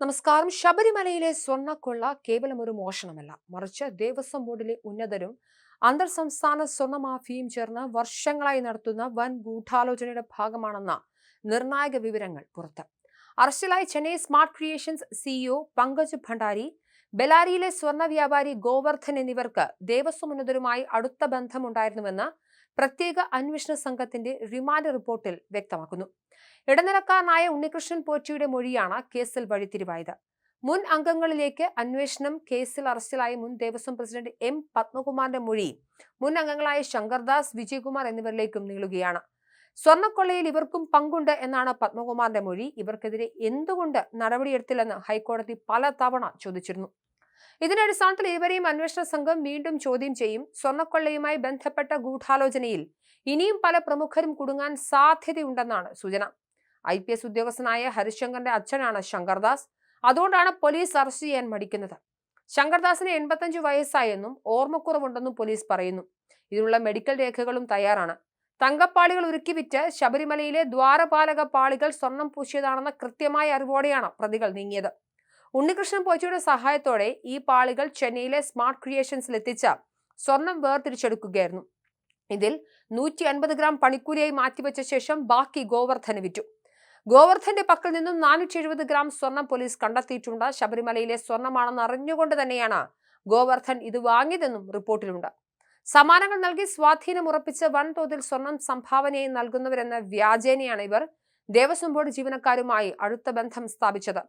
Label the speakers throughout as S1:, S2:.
S1: നമസ്കാരം. ശബരിമലയിലെ സ്വർണക്കൊള്ള കേവലം ഒരു മോഷണമല്ല. മറിച്ച് ദേവസ്വം ബോർഡിലെ ഉന്നതരും അന്തർ സംസ്ഥാന സ്വർണ മാഫിയും ചേർന്ന് വർഷങ്ങളായി നടത്തുന്ന വൻ ഗൂഢാലോചനയുടെ ഭാഗമാണെന്ന നിർണായക വിവരങ്ങൾ പുറത്ത്. അറസ്റ്റിലായ Chennai smart creations CEO Pankaj Bhandari ബെലാരിയിലെ സ്വർണ വ്യാപാരി ഗോവർദ്ധൻ എന്നിവർക്ക് ദേവസ്വം ഉന്നതരുമായി അടുത്ത ബന്ധമുണ്ടായിരുന്നുവെന്ന് പ്രത്യേക അന്വേഷണ സംഘത്തിന്റെ റിമാൻഡ് റിപ്പോർട്ടിൽ വ്യക്തമാക്കുന്നു. ഇടനിലക്കാരനായ ഉണ്ണികൃഷ്ണൻ പോറ്റിയുടെ മൊഴിയാണ് കേസിൽ വഴിത്തിരിവായത്. മുൻ അംഗങ്ങളിലേക്ക് അന്വേഷണം കേസിൽ അറസ്റ്റിലായ മുൻ ദേവസ്വം പ്രസിഡന്റ് എം പത്മകുമാറിന്റെ മൊഴി മുൻ അംഗങ്ങളായ ശങ്കർദാസ് വിജയകുമാർ എന്നിവരിലേക്കും നീളുകയാണ്. സ്വർണക്കൊള്ളയിൽ ഇവർക്കും പങ്കുണ്ട് എന്നാണ് പത്മകുമാറിന്റെ മൊഴി. ഇവർക്കെതിരെ എന്തുകൊണ്ട് നടപടിയെടുത്തില്ലെന്ന് ഹൈക്കോടതി പല തവണ ചോദിച്ചിരുന്നു. ഇതിന്റെ അടിസ്ഥാനത്തിൽ ഇരുവരെയും അന്വേഷണ സംഘം വീണ്ടും ചോദ്യം ചെയ്യും. സ്വർണക്കൊള്ളയുമായി ബന്ധപ്പെട്ട ഗൂഢാലോചനയിൽ ഇനിയും പല പ്രമുഖരും കുടുങ്ങാൻ സാധ്യതയുണ്ടെന്നാണ് സൂചന. ഐ പി എസ് ഉദ്യോഗസ്ഥനായ ഹരിശങ്കറിന്റെ അച്ഛനാണ് ശങ്കർദാസ്. അതുകൊണ്ടാണ് പോലീസ് അറസ്റ്റ് ചെയ്യാൻ മടിക്കുന്നത്. ശങ്കർദാസിന് എൺപത്തഞ്ചു വയസ്സായെന്നും ഓർമ്മക്കുറവുണ്ടെന്നും പോലീസ് പറയുന്നു. ഇതിനുള്ള മെഡിക്കൽ രേഖകളും തയ്യാറാണ്. തങ്കപ്പാളികൾ ഉരുക്കി വിറ്റ് ശബരിമലയിലെ ദ്വാരപാലക പാളികൾ സ്വർണം പൂശിയതാണെന്ന കൃത്യമായ അറിവോടെയാണ് പ്രതികൾ നീങ്ങിയത്. ഉണ്ണികൃഷ്ണൻ പോച്ചയുടെ സഹായത്തോടെ ഈ പാളികൾ ചെന്നൈയിലെ സ്മാർട്ട് ക്രിയേഷൻസിൽ എത്തിച്ച സ്വർണം വേർതിരിച്ചെടുക്കുകയായിരുന്നു. ഇതിൽ നൂറ്റി അൻപത് ഗ്രാം പണിക്കൂലിയായി മാറ്റിവെച്ച ശേഷം ബാക്കി ഗോവർദ്ധന് വിറ്റു. ഗോവർദ്ധന്റെ പക്കൽ നിന്നും നാനൂറ്റി എഴുപത് ഗ്രാം സ്വർണം പോലീസ് കണ്ടെത്തിയിട്ടുണ്ട്. ശബരിമലയിലെ സ്വർണമാണെന്ന് അറിഞ്ഞുകൊണ്ട് തന്നെയാണ് ഗോവർദ്ധൻ ഇത് വാങ്ങിയതെന്നും റിപ്പോർട്ടിലുണ്ട്. സമ്മാനങ്ങൾ നൽകി സ്വാധീനം ഉറപ്പിച്ച് വൻതോതിൽ സ്വർണം സംഭാവനയായി നൽകുന്നവരെന്ന വ്യാജേനയാണ് ഇവർ ദേവസ്വം ബോർഡ് ജീവനക്കാരുമായി അടുത്ത ബന്ധം സ്ഥാപിച്ചത്.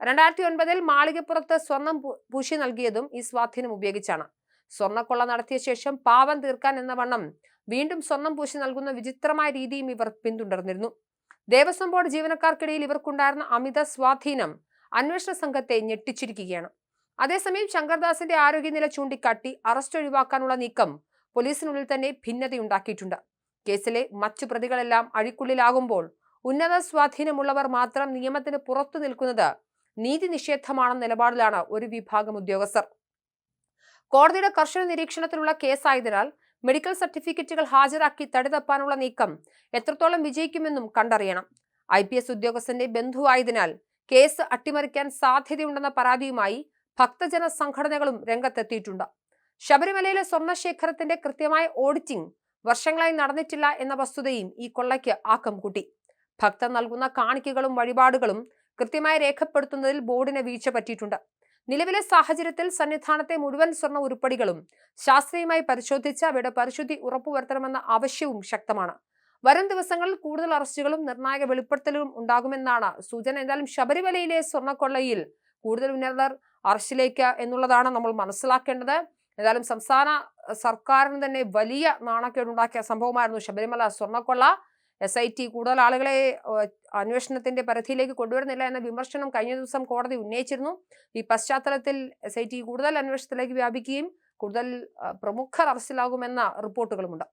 S1: രണ്ടായിരത്തി ഒൻപതിൽ മാളികപ്പുറത്ത് സ്വർണം പൂശി നൽകിയതും ഈ സ്വാധീനം ഉപയോഗിച്ചാണ്. സ്വർണക്കൊള്ള നടത്തിയ ശേഷം പാവം തീർക്കാൻ എന്ന വണ്ണം വീണ്ടും സ്വർണം പൂശി നൽകുന്ന വിചിത്രമായ രീതിയും ഇവർ പിന്തുടർന്നിരുന്നു. ദേവസ്വം ബോർഡ് ജീവനക്കാർക്കിടയിൽ ഇവർക്കുണ്ടായിരുന്ന അമിത സ്വാധീനം അന്വേഷണ സംഘത്തെ ഞെട്ടിച്ചിരിക്കുകയാണ്. അതേസമയം ശങ്കർദാസിന്റെ ആരോഗ്യനില ചൂണ്ടിക്കാട്ടി അറസ്റ്റ് ഒഴിവാക്കാനുള്ള നീക്കം പോലീസിനുള്ളിൽ തന്നെ ഭിന്നതയുണ്ടാക്കിയിട്ടുണ്ട്. കേസിലെ മറ്റു പ്രതികളെല്ലാം അഴിക്കുള്ളിലാകുമ്പോൾ ഉന്നത സ്വാധീനമുള്ളവർ മാത്രം നിയമത്തിന് പുറത്തു നിൽക്കുന്നത് നീതി നിഷേധമാണെന്ന നിലപാടിലാണ് ഒരു വിഭാഗം ഉദ്യോഗസ്ഥർ. കോടതിയുടെ കർശന നിരീക്ഷണത്തിലുള്ള കേസായതിനാൽ മെഡിക്കൽ സർട്ടിഫിക്കറ്റുകൾ ഹാജരാക്കി തടിതപ്പാനുള്ള നീക്കം എത്രത്തോളം വിജയിക്കുമെന്നും കണ്ടറിയണം. ഐ പി എസ് ഉദ്യോഗസ്ഥന്റെ ബന്ധുവായതിനാൽ കേസ് അട്ടിമറിക്കാൻ സാധ്യതയുണ്ടെന്ന പരാതിയുമായി ഭക്തജന സംഘടനകളും രംഗത്തെത്തിയിട്ടുണ്ട്. ശബരിമലയിലെ സ്വർണശേഖരത്തിന്റെ കൃത്യമായ ഓഡിറ്റിംഗ് വർഷങ്ങളായി നടന്നിട്ടില്ല എന്ന വസ്തുതയും ഈ കൊള്ളയ്ക്ക് ആക്കം കൂട്ടി. ഭക്തർ നൽകുന്ന കാണിക്കകളും വഴിപാടുകളും കൃത്യമായി രേഖപ്പെടുത്തുന്നതിൽ ബോർഡിന് വീഴ്ച പറ്റിയിട്ടുണ്ട്. നിലവിലെ സാഹചര്യത്തിൽ സന്നിധാനത്തെ മുഴുവൻ സ്വർണ ഉരുപ്പടികളും ശാസ്ത്രീയമായി പരിശോധിച്ച് അവയുടെ പരിശുദ്ധി ഉറപ്പുവരുത്തണമെന്ന ആവശ്യവും ശക്തമാണ്. വരും ദിവസങ്ങളിൽ കൂടുതൽ അറസ്റ്റുകളും നിർണായക വെളിപ്പെടുത്തലുകളും ഉണ്ടാകുമെന്നാണ് സൂചന. എന്തായാലും ശബരിമലയിലെ സ്വർണക്കൊള്ളയിൽ കൂടുതൽ ഉന്നതർ അറസ്റ്റിലേക്ക് എന്നുള്ളതാണ് നമ്മൾ മനസ്സിലാക്കേണ്ടത്. ഏതായാലും സംസ്ഥാന സർക്കാരിന് തന്നെ വലിയ നാണക്കേടുണ്ടാക്കിയ സംഭവമായിരുന്നു ശബരിമല സ്വർണക്കൊള്ള. എസ് ഐ ടി കൂടുതൽ ആളുകളെ അന്വേഷണത്തിന്റെ പരിധിയിലേക്ക് കൊണ്ടുവരുന്നില്ല എന്ന വിമർശനം കഴിഞ്ഞ ദിവസം കോടതി ഉന്നയിച്ചിരുന്നു. ഈ പശ്ചാത്തലത്തിൽ എസ് ഐ ടി കൂടുതൽ അന്വേഷണത്തിലേക്ക് വ്യാപിക്കുകയും കൂടുതൽ പ്രമുഖർ അറസ്റ്റിലാകുമെന്ന റിപ്പോർട്ടുകളുമുണ്ട്.